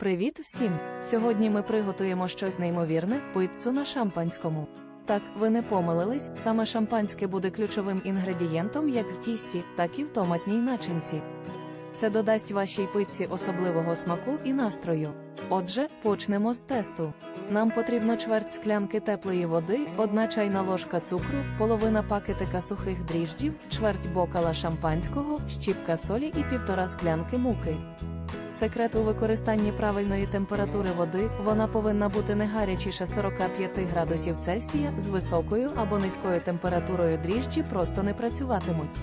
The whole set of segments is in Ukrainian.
Привіт всім! Сьогодні ми приготуємо щось неймовірне пиццу на шампанському. Так, ви не помилились, саме шампанське буде ключовим інгредієнтом як в тісті, так і в томатній начинці. Це додасть вашій пицці особливого смаку і настрою. Отже, почнемо з тесту. Нам потрібно чверть склянки теплої води, одна чайна ложка цукру, половина пакетика сухих дріжджів, чверть бокала шампанського, щіпка солі і півтора склянки муки. Секрет у використанні правильної температури води, вона повинна бути не гарячіше 45 градусів Цельсія з високою або низькою температурою дріжджі просто не працюватимуть.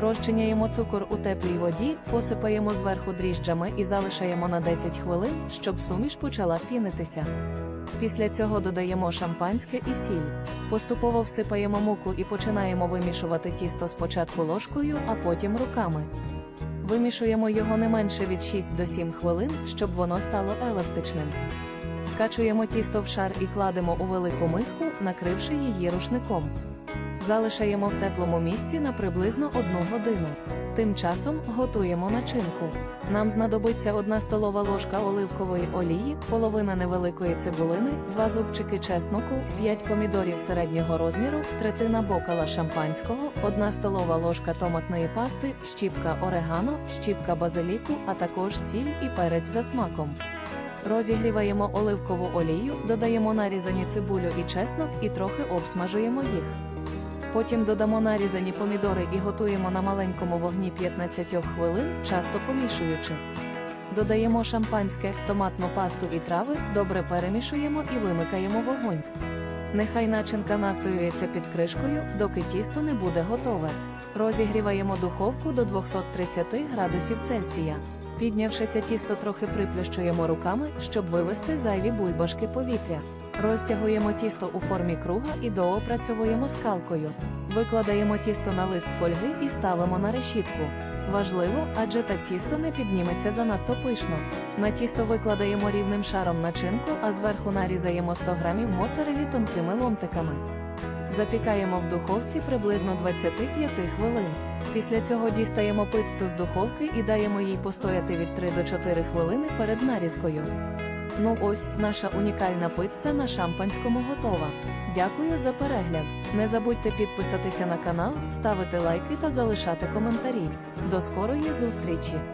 Розчиняємо цукор у теплій воді, посипаємо зверху дріжджами і залишаємо на 10 хвилин, щоб суміш почала пінитися. Після цього додаємо шампанське і сіль. Поступово всипаємо муку і починаємо вимішувати тісто спочатку ложкою, а потім руками. Вимішуємо його не менше від 6 до 7 хвилин, щоб воно стало еластичним. Скачуємо тісто в шар і кладемо у велику миску, накривши її рушником. Залишаємо в теплому місці на приблизно 1 годину. Тим часом готуємо начинку. Нам знадобиться 1 столова ложка оливкової олії, половина невеликої цибулини, 2 зубчики чесноку, 5 помідорів середнього розміру, третина бокала шампанського, 1 столова ложка томатної пасти, щіпка орегано, щіпка базиліку, а також сіль і перець за смаком. Розігріваємо оливкову олію, додаємо нарізані цибулю і чеснок і трохи обсмажуємо їх. Потім додамо нарізані помідори і готуємо на маленькому вогні 15 хвилин, часто помішуючи. Додаємо шампанське, томатну пасту і трави, добре перемішуємо і вимикаємо вогонь. Нехай начинка настоюється під кришкою, доки тісто не буде готове. Розігріваємо духовку до 230 градусів Цельсія. Піднявшися тісто трохи приплющуємо руками, щоб вивести зайві бульбашки повітря. Розтягуємо тісто у формі круга і доопрацьовуємо скалкою. Викладаємо тісто на лист фольги і ставимо на решітку. Важливо, адже так тісто не підніметься занадто пишно. На тісто викладаємо рівним шаром начинку, а зверху нарізаємо 100 грамів моцарелі тонкими ломтиками. Запікаємо в духовці приблизно 25 хвилин. Після цього дістаємо пиццю з духовки і даємо їй постояти від 3 до 4 хвилини перед нарізкою. Ну ось, наша унікальна пицца на шампанському готова. Дякую за перегляд. Не забудьте підписатися на канал, ставити лайки та залишати коментарі. До скорої зустрічі!